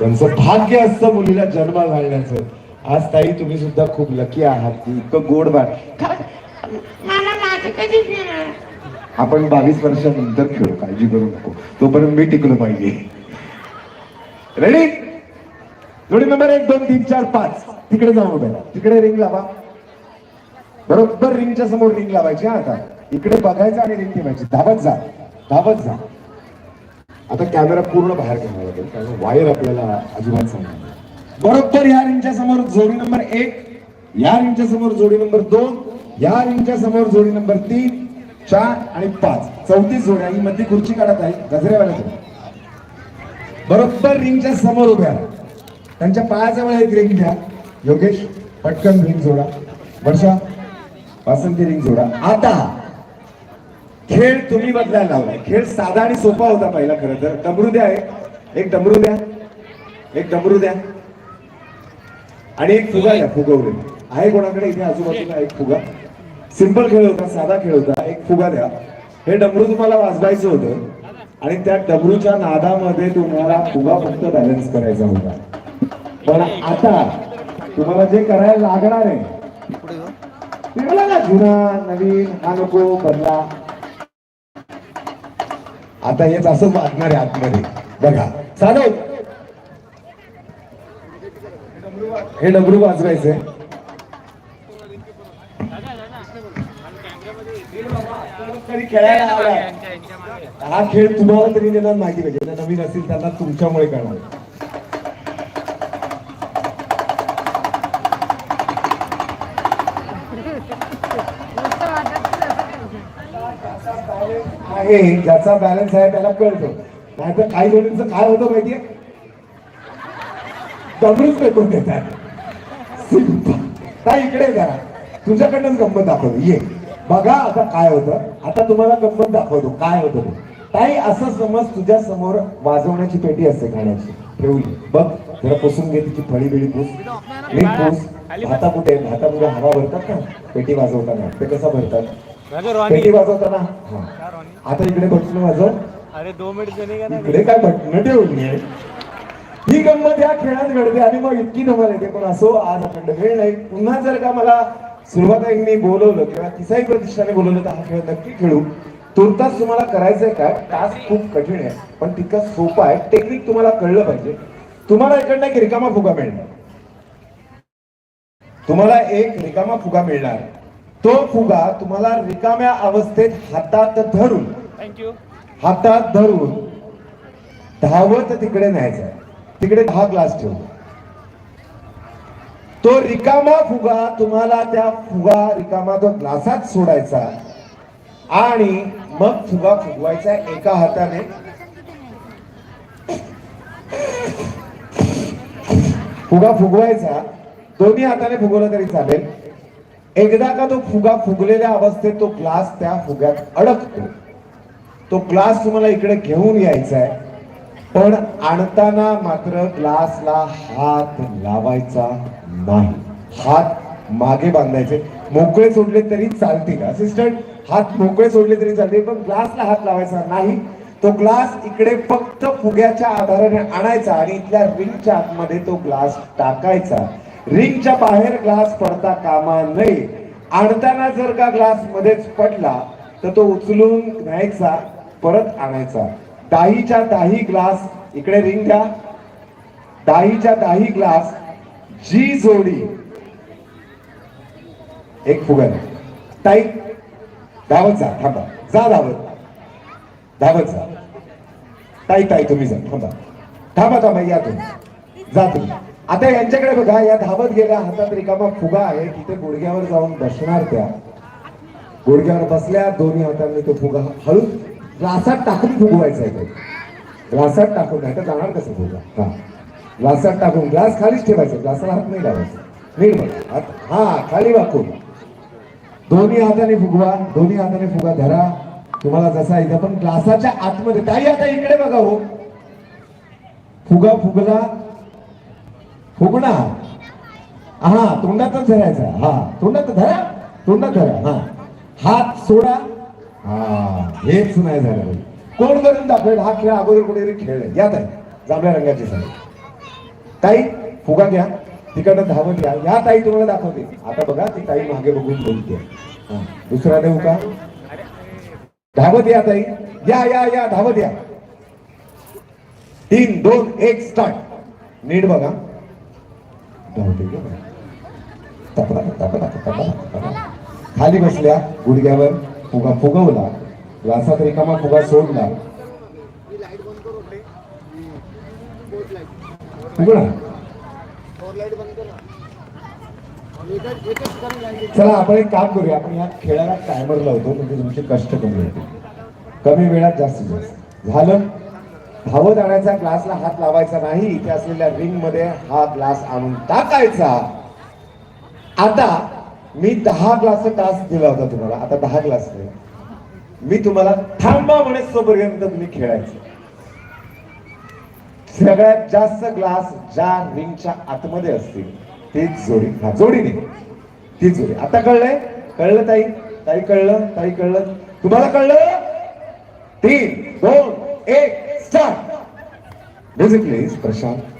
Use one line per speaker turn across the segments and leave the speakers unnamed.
त्यांचं भाग्य असतं मुलीला जन्म घालण्याचं. आज ताई तुम्ही सुद्धा खूप लकी आहात की इतकं गोड बाळ. आपण बावीस वर्षानंतर खेळू काळजी करू नको. तोपर्यंत मी टिकलो पाहिजे. रेडी जोडी नंबर एक दोन तीन चार पाच. तिकडे जाऊ उभ्या तिकडे रिंग लावा. बरोबर रिंगच्या समोर रिंग लावायची आता. इकडे बघायचं आणि रिंग ठेवायची. धावत जा. धावत जा. आता कॅमेरा पूर्ण बाहेर घ्यावा लागेल कारण वायर आपल्याला अजिबात सांगणार बरोबर या रिंगच्या समोर जोडी नंबर एक या रिंगच्या समोर जोडी नंबर दोन या रिंगच्या समोर जोडी नंबर तीन चार आणि पाच. चौतीस जोड्या ही मध्ये खुर्ची काढत आहे गजरेवाल्या बरोबर रिंगच्या समोर उभ्या त्यांच्या पायाजवळ एक रिंग घ्या. योगेश पटकन रिंग जोडा. वर्षा वासंती रिंग जोडा. आता खेळ तुम्ही बदलायला लावलाय. खेळ साधा आणि सोपा होता पहिला खरं तर. डमरू द्या एक. डमरू द्या. एक डमरू द्या. आणि एक फुगा द्या फुगवले. आहे कोणाकडे? इथे आजूबाजूला एक फुगा. सिंपल खेळ होता साधा खेळ होता. एक फुगा द्या. हे डमरू तुम्हाला वाजवायचं होतं. आणि त्या डमरूच्या नादामध्ये तुम्हाला फुगा फक्त बॅलन्स करायचा होता. पण आता तुम्हाला जे करायला लागणार आहे ते मला ना जुना नवीन हा नको बदला. आता हेच असं वागणार आहे आतमध्ये. बघा. साधव हे डबरू वाजवायचंय खेळायला हा खेळ तुम्हाला तरी देणार माहिती पाहिजे. नवीन असेल त्यांना तुमच्यामुळे करणार आहे ज्याचा बॅलन्स आहे त्याला कळतं. नाहीतर काही जणांचं काय होतं माहितीये? डबरूच फेकून देतात. ताई इकडे करा तुझ्याकडनंच गंमत दाखवतो ये. बघा आता काय होतं. आता तुम्हाला गंमत दाखवतो. काय होतं ते. ताई असं समज तुझ्या समोर वाजवण्याची पेटी असते खाण्याची. ठेवली. बघ जरा पुसून घे तिची फळी बिळी पुस. पुस. भाता कुठे? भाता कुठे हवा भरतात का? पेटी वाजवताना. ते कसं भरतात? पेटी वाजवताना. आता इकडे बटन वाजव.
अरे मिनट देने का ना
इकडे काय बटन ठेवली ही गंमत या खेळात घडते आणि मग इतकी धमाल येते. पण असो आज अखंड वेळ नाही. पुन्हा जर का मला सुरुवातीने बोलवलं किंवा किसाई प्रतिष्ठाने बोलवलं तर हा खेळ नक्की खेळू. तुर्तास तुम्हाला करायचंय काय? टास्क खूप कठीण आहे. पण तितका सोपा आहे. टेक्निक तुम्हाला कळलं पाहिजे. तुम्हाला इकडनं एक रिकामा फुगा मिळणार. तुम्हाला एक रिकामा फुगा मिळणार. तो फुगा तुम्हाला रिकाम्या अवस्थेत हातात धरून
थँक्यू
हातात धरून धावत तिकडे न्यायचा. तिकडे दहा ग्लास ठेव. तो रिकामा फुगा तुम्हाला त्या फुगा रिकामा तो ग्लासात सोडायचा आणि मग फुगा फुगवायचा एका हाताने. फुगा फुगवायचा. दोन्ही हाताने फुगवलं तरी चालेल. एकदा का तो फुगा फुगलेल्या अवस्थेत तो ग्लास त्या फुग्यात अडकतो. तो ग्लास तुम्हाला इकडे घेऊन यायचा आहे पण आणताना मात्र ग्लासला हात लावायचा नाही. हात मागे बांधायचे. मोकळे सोडले तरी चालतील. असिस्टंट हात मोकळे सोडले तरी चालतील पण ग्लासला हात लावायचा नाही. तो ग्लास इकडे फक्त फुग्याच्या आधाराने आणायचा आणि इथल्या रिंगच्या आतमध्ये तो ग्लास टाकायचा. रिंगच्या बाहेर ग्लास पडता कामा नये. आणताना जर का ग्लास मध्येच पडला तर तो उचलून न्यायचा परत आणायचा. दाहीच्या दाही ग्लास इकडे रिंग द्या दाहीच्या दाही ग्लास जी जोडी. एक फुगन ताई धावत जा थांबा. जा धावत. धावत जा. ताई ताई तुम्ही जा थांबा. थांबा थांबा या तुम्ही. जा तुम्ही. आता यांच्याकडे बघा या धावत गेल्या हातात रिकामा फुगा आहे. तिथे गुडघ्यावर जाऊन बसणार त्या. गुडघ्यावर बसल्या दोन्ही हातांनी तो फुगा हळू ग्लासात टाकून फुगवायचा आहे तो. ग्लासात टाकून नाही तर जाणार कसं फुगा? हा. ग्लासात टाकून ग्लास खालीच ठेवायचा. ग्लासाला हात नाही लावायचा. नीट बघा हात हा खाली वाकून. दोन्ही हाताने फुगवा दोन्ही हाताने फुगा धरा. तुम्हाला जसा इथं पण ग्लासाच्या आतमध्ये ताई आता इकडे बघा हो. फुगा फुगला फुगणा. हा तोंडातच धरायचा. हा तोंडात धरा. तोंडात धरा. हा. हात सोडा. हा हेच नाही झालं. कोण करून दाखवेल? हा खेळ अगोदर कुठेतरी खेळ या ताई जांभळ्या रंगाची साडी. ताई फुगा घ्या. तिकडनं धावत घ्या या ताई तुम्हाला दाखवते. आता बघा ती ताई मागे बघून बोलते. दुसरा देऊ का? धावत या ताई. या या या धावत या. तीन दोन एक स्टार्ट नीट बघा धावते का बाई? तपला तपला तपला तपला खाली बसल्या गुडघ्यावर फुगा फुगवला. ग्लासात रिकामा फुगा सोडला. चला आपण एक काम करूया. आपण या खेळाला टायमर लावतो म्हणजे तुमचे कष्ट कमी होतील. कमी वेळात जास्तीत जास्त. झालं? धावत आणायचा ग्लासला हात लावायचा नाही इथे असलेल्या रिंगमध्ये हा ग्लास आणून टाकायचा. आता मी दहा ग्लास टास्क दिला होता तुम्हाला आता दहा ग्लास दिला मी तुम्हाला थांबा म्हणे सोपर्यंत तुम्ही खेळायचं. सगळ्यात जास्त ग्लास ज्या रिंगच्या आतमध्ये असतील तीच जोडी हा जोडीने ती तीच जोडी. आता कळलंय? कळलं ताई? ताई कळलं? ताई कळलं? तुम्हाला कळलं? तीन दोन एक. स्टार्ट म्युझिक प्लीज प्रशांत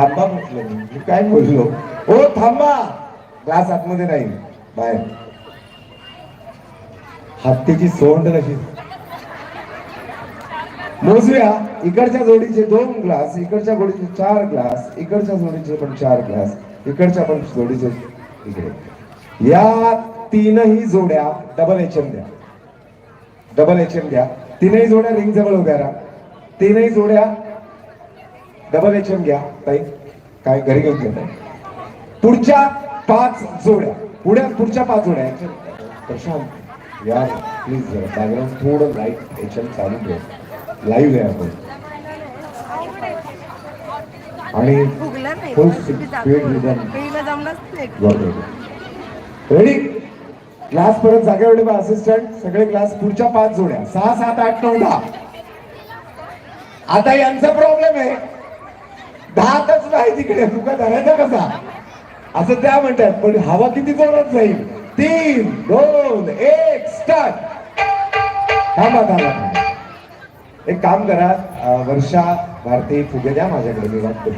थांबा म्हटलं मी. मी काय बोललो? हो थांबा. ग्लास आतमध्ये नाही. बाहेर. हत्तीची सोंड कशी? मोजूया. इकडच्या जोडीचे दोन ग्लास इकडच्या जोडीचे चार ग्लास इकडच्या जोडीचे पण चार ग्लास इकडच्या पण जोडीचे इकडे. या तीनही जोड्या डबल एच एम द्या. डबल एच एम द्या. तीनही जोड्या रिंग जवळ उभ्या राहा. तीनही जोड्या डबल एच एम घ्या ताई. काय घरी घेऊन घेत. पुढच्या पाच जोड्या. पुढ्या पुढच्या पाच जोड्या. प्रशांत यार प्लीज बॅकग्राऊंड थोडं लाइट एच एम चालू ठेव. लाईव्ह आहे आपण. आणि फुल स्पीड रेडी क्लास परत जागेवर ठेवा असिस्टंट सगळे क्लास पुढच्या पाच जोड्या. सहा सात आठ नऊ दहा. आता यांचा प्रॉब्लेम आहे. दहातच नाही तिकडे. तुका धरायचा कसा? असं त्या म्हणतात पण हवा किती जोरात जाईल? तीन दोन एक स्टार्ट थांबा थांबा एक काम करा. वर्षा भारती फुगे द्या माझ्याकडे मी वाटतो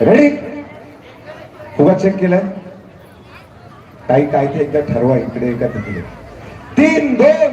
रेडी फुगा चेक केलाय? काही काय ते एकदा ठरवा इकडे का तिकडे. तीन दोन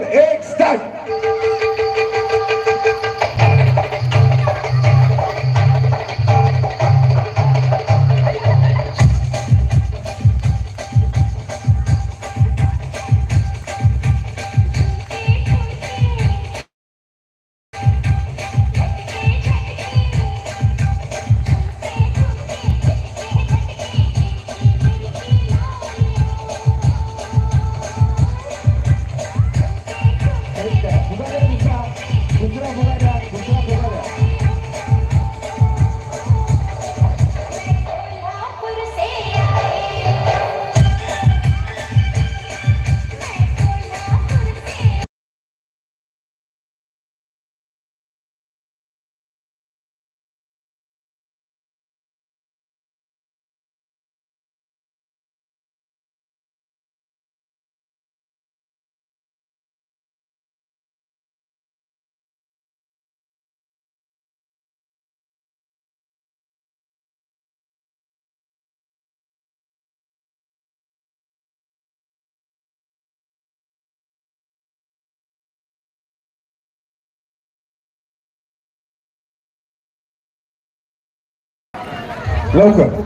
लवकर.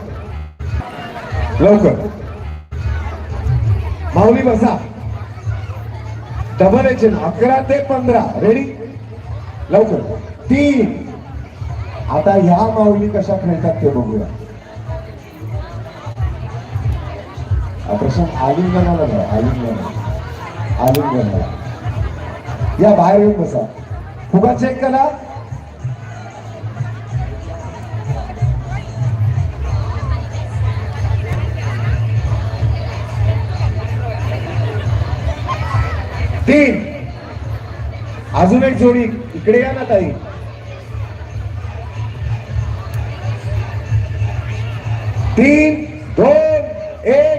लवकर. माऊली बसा. डबल एच अकरा ते पंधरा. रेडी लवकर. तीन. आता ह्या माऊली कशा खेळतात ते बघूया. हा प्रश्न आलिंगनाला नाही आलिंगन आलिंगनाला. या बाहेर येऊन बसा. फुगा चेक करा अजून एक जोडी. इकडे या ना ताई. तीन दोन एक.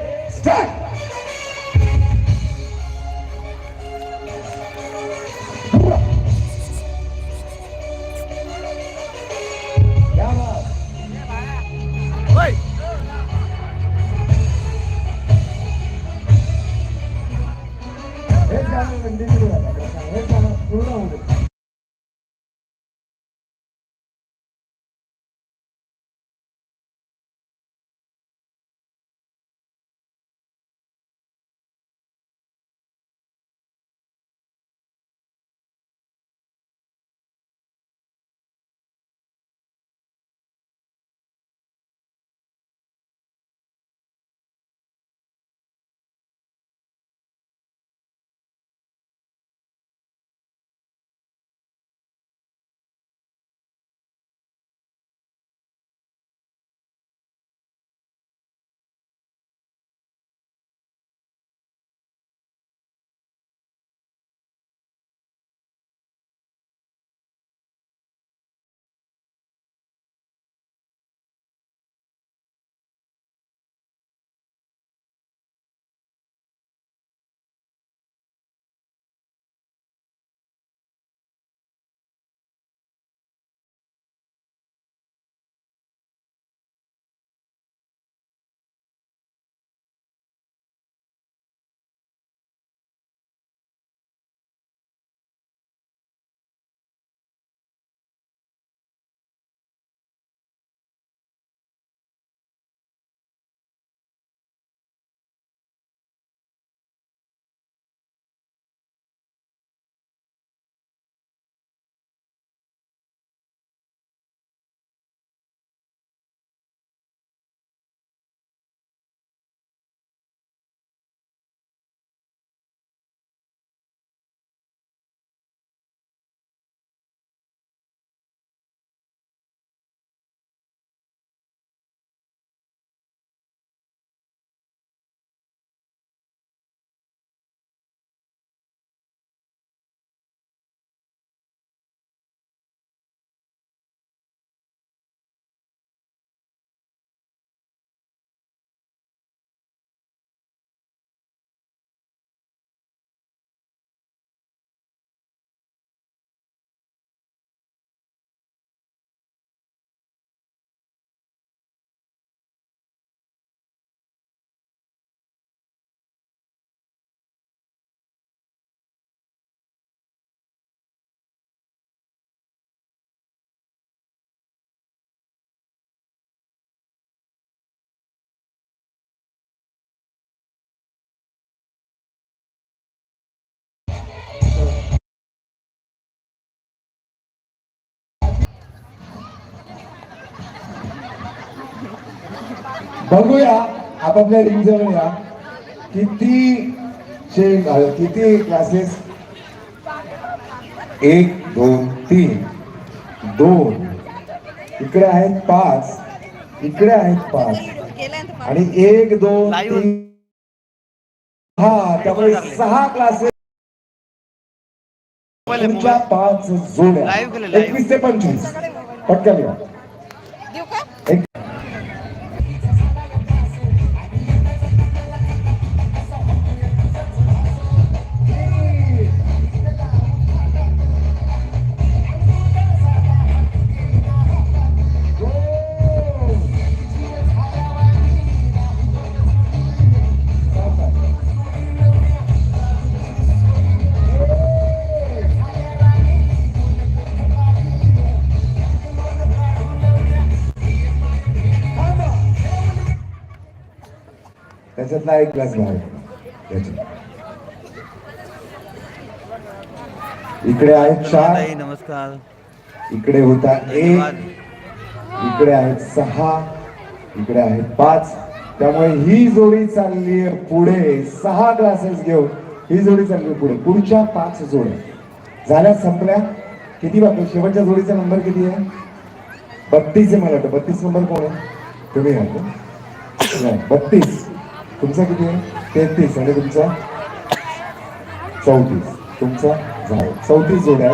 बघूया आपापल्या रिंग जवळ या किती चे किती क्लासेस एक दोन तीन. दोन. इकडे आहेत पाच. इकडे आहेत पाच? आणि एक दोन. तीन. हा त्यामुळे सहा क्लासेस तुमच्या पाच जोड्या. एकवीस ते पंचवीस. पटकन या
देऊ का?
एक त्याच्यातला एक. याच्यात. इकडे आहेत चार.
नमस्कार.
इकडे होता एक. इकडे आहेत सहा. इकडे आहेत पाच. त्यामुळे ही जोडी चालली आहे पुढे. सहा ग्लासेस घेऊन ही जोडी चालली पुढे. पुढच्या पाच जोड्या. झाल्या संपल्या. किती बाकी? शेवटच्या जोडीचा नंबर किती आहे? बत्तीस आहे मला वाटतं. बत्तीस नंबर कोण आहे? तुम्ही बत्तीस. तुमचा किती तेहतीस. आणि तुमचा? चौतीस. तुमचा झाला. चौतीस जोड्या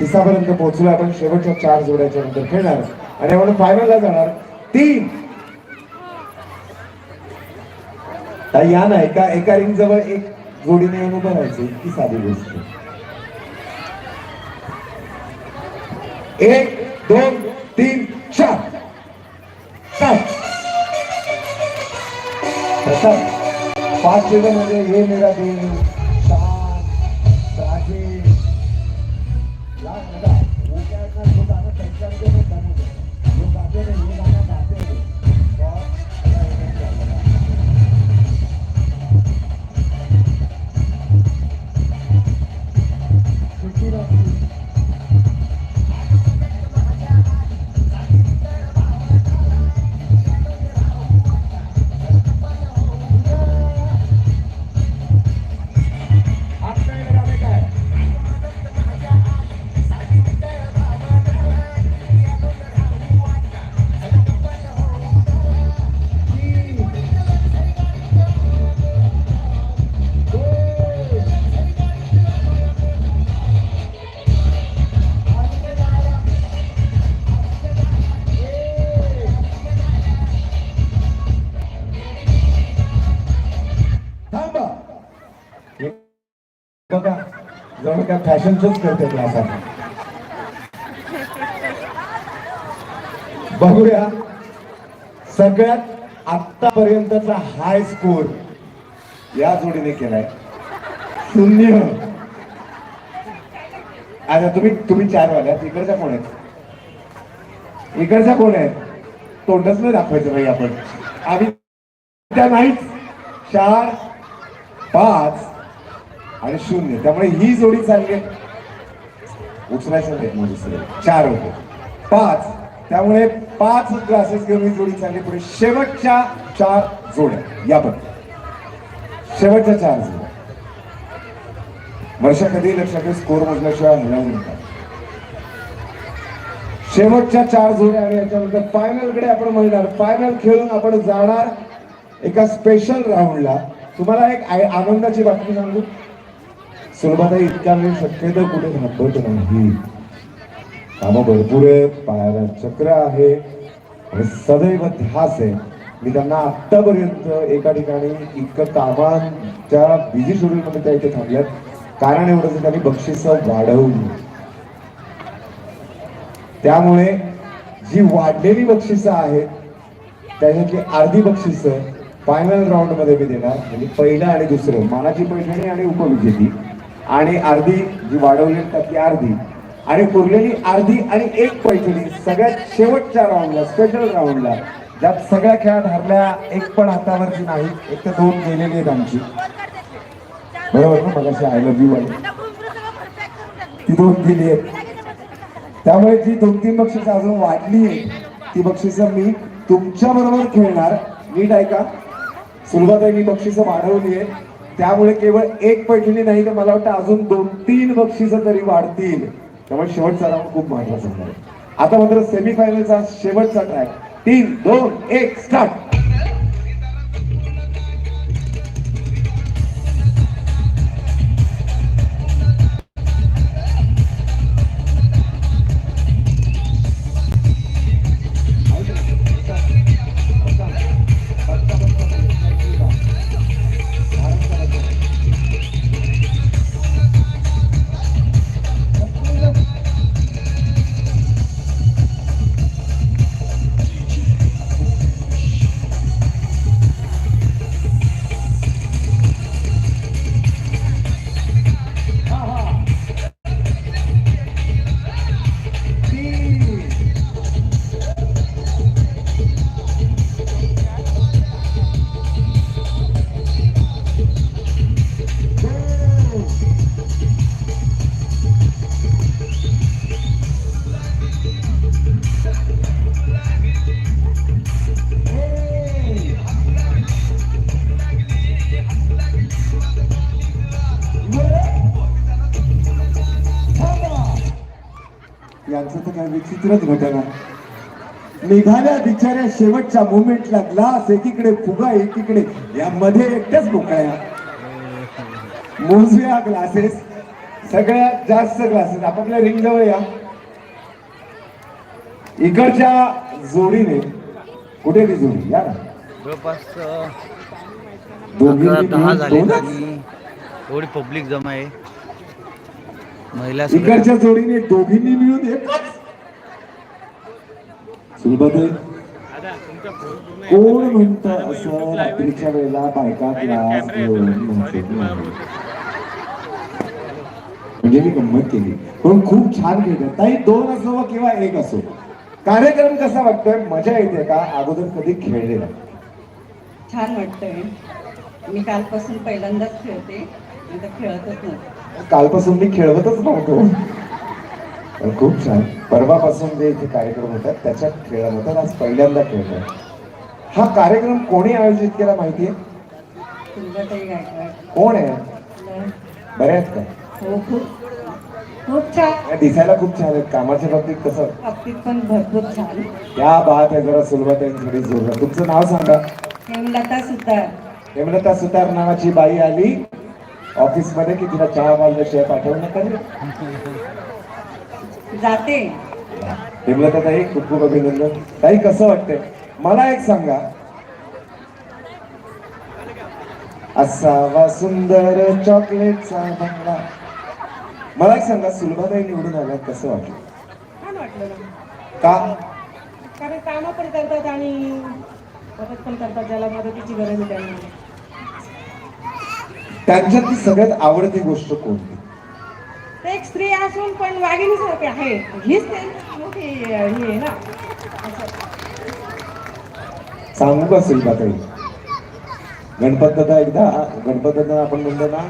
तिसापर्यंत पोहोचलो. आपण शेवटच्या चार जोड्याच्या नंतर खेळणार. आणि आपण फायनलला जाणार. तीन. या ना एका एका रिंग जवळ एक जोडीने येऊन उभं राहायचं. इतकी साधी गोष्ट एक दोन तीन चार. सात. प्रसाद पाच सेकंडमध्ये म्हणजे हे मेरा दिल जवळ फॅशन शोच करते क्लासात बघूया सगळ्यात आतापर्यंतचा हाय स्कोर या जोडीने केलाय. शून्य. आता तुम्ही तुम्ही चार वाल्यात इकडच्या कोण आहेत इकडच्या कोण आहेत तोंडच नाही दाखवायचं भाई आपण. आम्ही त्या नाहीच. चार पाच आणि शून्य. त्यामुळे ही जोडी चालली आहे. उचलायचं नाही म्हणजे दुसरं चार होते. पाच. त्यामुळे पाच ग्लासेस घेऊन ही जोडी चालली. पुढे शेवटच्या चार जोड्या. या पण. शेवटच्या चार जोड्या. वर्षा कधी लक्षात स्कोर मोजल्याशिवाय हलवू नका शेवटच्या चार जोड्या आणि याच्यानंतर फायनलकडे आपण म्हणणार फायनल खेळून आपण जाणार एका स्पेशल राऊंडला तुम्हाला एक आनंदाची बातमी सांगू. सुलभाताई इतका वेळ शक्यतो कुठे थांबत नाही. कामं भरपूर आहे पायाला चक्र आहे आणि सदैव ध्यास आहे. मी त्यांना आतापर्यंत एका ठिकाणी इतकं कामांच्या बिझी शेड्यूलमध्ये त्या इथे थांबल्यात. कारण एवढंच आहे, त्यांनी बक्षिसं वाढवली. त्यामुळे जी वाढलेली बक्षिसं आहेत त्याच्यातली अर्धी बक्षिसं फायनल राऊंडमध्ये मी देणार. म्हणजे पहिलं आणि दुसरं. मानाची पैठणी आणि उपविजेती. आणि अर्धी जी वाढवली त्यातली अर्धी. आणि उरलेली अर्धी आणि एक पैठणी सगळ्यात शेवटच्या राऊंडला स्पेशल राऊंडला ज्यात सगळ्या खेळात हरल्या एक पण हातावरची नाही एक तर दोन गेलेली आहेत आमची. बरोबर ना? मगाशी आय लव्ह यू आहे ती दोन गेली आहेत. त्यामुळे जी दोन तीन बक्षीस अजून वाढली आहेत ती बक्षिस मी तुमच्या बरोबर खेळणार. नीट ऐका. सुरुवात मी बक्षिसं वाढवली आहेत. त्यामुळे केवळ एक पैठणी नाही तर मला वाटतं अजून दोन तीन बक्षिसं तरी वाढतील. त्यामुळे शेवटचा राऊंड खूप महत्त्वाचा आता मात्र सेमीफायनलचा शेवटचा ट्रॅक तीन दोन एक स्टार्ट विचित्रच घटना. निघाल्या बिचाऱ्या शेवटच्या मोमेंटला ग्लास एकीकडे फुगा एकीकडे या मध्ये एकट्याच मोकळ्या मोजूया ग्लासेस सगळ्यात जास्त ग्लासेस आपापल्या रिंग जवळ या. इकडच्या जोडीने. कुठे ती जोडी? या
जवळपास दहा झाले? आणि पब्लिक जमा आहे. महिला
इकडच्या जोडीने दोघींनी मिळून एकच. कोण म्हणत असं रात्रीच्या वेळेला बायका क्लास घेऊन म्हणतात नाही. म्हणजे मी गंमत केली. पण खूप छान खेळतात ताई दोन असो किंवा एक असो. कार्यक्रम कसा वाटतोय? मजा येते का? अगोदर कधी खेळलेला?
छान वाटतंय. मी कालपासून पहिल्यांदाच खेळते. खेळतच नव्हते
कालपासून मी खेळवतच नव्हतो. पण खूप छान. परवापासून जे इथे कार्यक्रम होतात त्याच्यात खेळत होतात. आज पहिल्यांदा खेळतोय हा कार्यक्रम कोणी आयोजित केला
गायकवाड
कोण आहे. बरे आहेत का?
हो
दिसायला खूप छान आहेत. कामाच्या बाबतीत कसं?
बाबतीत पण भरपूर छान.
त्या बात आहे जरा सुरुवात आहे थोडी जोरदार. तुमचं नाव सांगा.
हेमलता सुद्धा
हेमलता सुतार नावाची बाई आली. ऑफिसमध्ये की तिला चहा मारल्याशिवाय पाठवू नका.
जाते.
ताई खूप खूप अभिनंदन. ताई कसं वाटतंय? मला एक सांगा. असावा सुंदर चॉकलेटचा बंगला. मला एक सांगा सुलभाताई निवडून आल्या कसं वाटलं?
छान वाटलं
का?
कारण कामं पण करतात आणि मदत पण करतात ज्याला मदतीची गरज आहे त्यांना.
त्यांच्यातली सगळ्यात आवडती गोष्ट कोणती?
ते एक स्त्री असून पण वाघिणीसारखे आहे. हीच त्यांची मोठी हे आहे ना.
सांगू का सुलभाताई गणपत दादा एकदा गणपत दादा आपण म्हणतो ना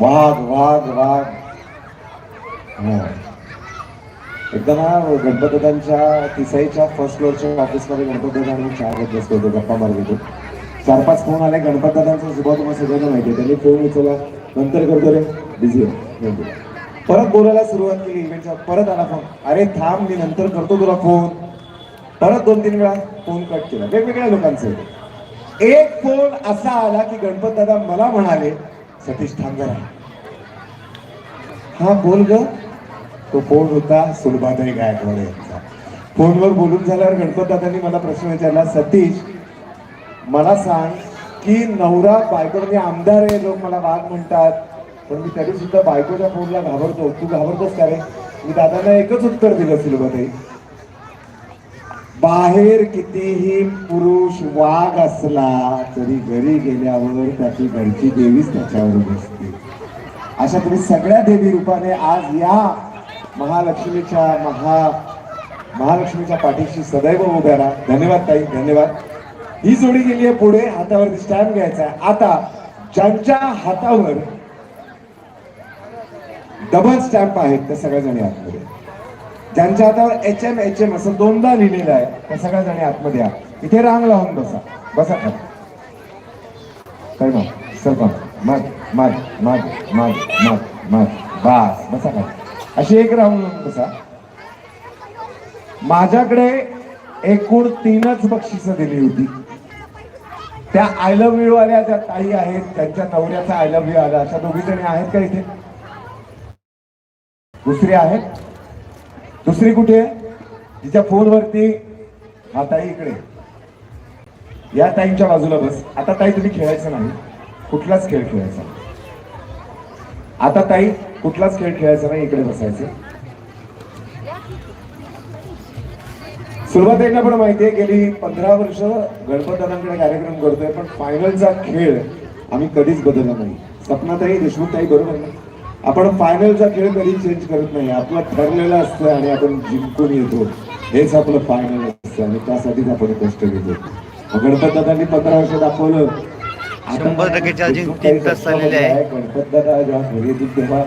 वाघ वाघ वाघ. हा. एकदा ना गणपत दादांच्या तिसाईच्या फर्स्ट फ्लोअरच्या ऑफिसमध्ये गणपत दादा आणि चहा घेत बसलो होतो गप्पा मारत होतो. चार पाच फोन आले गणपत दादांचा सुभाव तुम्हाला सगळ्यांना माहिती आहे. त्यांनी फोन उचलला. नंतर करतो रे. बिझी परत बोलायला सुरुवात केली इव्हेंटचा परत आला फोन अरे थांब मी नंतर करतो तुला फोन परत दोन तीन वेळा फोन कट केला. वेगवेगळ्या लोकांचे. एक फोन असा आला की गणपत दादा मला म्हणाले सतीश थांब जरा. हा बोल ग. तो फोन होता सुलभाताई गायकवाड यांचा. फोनवर बोलून झाल्यावर गणपत दादांनी मला प्रश्न विचारला सतीश मला सांग की नवरा बायको म्हणजे आमदार आहे लोक मला वाघ म्हणतात. पण मी तरी सुद्धा बायकोच्या फोनला घाबरतो. तू घाबरतोस का रे? मी दादांना एकच उत्तर दिलं सुलभाताई बाहेर कितीही पुरुष वाघ असला तरी घरी गेल्यावर त्याची घरची देवीच त्याच्यावर बसते. अशा तुम्ही सगळ्या देवी रूपाने आज या महालक्ष्मीच्या महा महालक्ष्मीच्या पाठीशी सदैव उभ्या राहा. धन्यवाद ताई धन्यवाद. ही जोडी गेली आहे पुढे हातावरती स्टॅम्प घ्यायचा आहे. आता ज्यांच्या हातावर डबल स्टॅम्प आहेत त्या सगळ्या जणी आतमध्ये. ज्यांच्या हातावर एच एम एच एम असं दोनदा लिहिलेलं आहे त्या सगळ्या जणी आतमध्ये या. इथे रांग लावून बसा. बसा का काय मग सर पण मग मग मग मग मग मग. बास. बसा खाली. अशी एक राहून लावून बसा. माझ्याकडे एकूण तीनच बक्षिसं दिली होती. त्या आय लव्ह यू वाल्या ज्या ताई आहेत त्यांच्या नवऱ्याचा आय लव्ह यू आला. अशा दोघी जणी आहेत का इथे? दुसरी आहेत? दुसरी कुठे? आहे तिच्या फोनवरती हा ताई इकडे. या ताईंच्या बाजूला बस. आता ताई तुम्ही खेळायचं नाही. कुठलाच खेळ खेळायचा आता ताई कुठलाच खेळ खेळायचा नाही. इकडे बसायचं. सुरुवातीला पण माहितीये गेली पंधरा वर्ष गणपतदादांकडे कार्यक्रम करतोय पण फायनलचा खेळ आम्ही कधीच बदलला नाही. सपनाताई देशमुखताई बरोबर ना? आपण फायनलचा खेळ कधी चेंज करत नाही. आपलं ठरलेलं असतं आणि आपण जिंकून येतो. हेच आपलं फायनल असतं आणि त्यासाठीच आपण कष्ट घेतो. गणपतदादांनी पंधरा वर्ष दाखवलं.
शंभर आहे.
गणपतदादा जेव्हा घरी येतील तेव्हा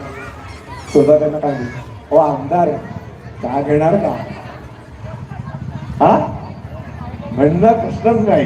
स्वतः त्यांना काय हो आमदार का घेणार का? हा? म्हणणं प्रश्नच नाही.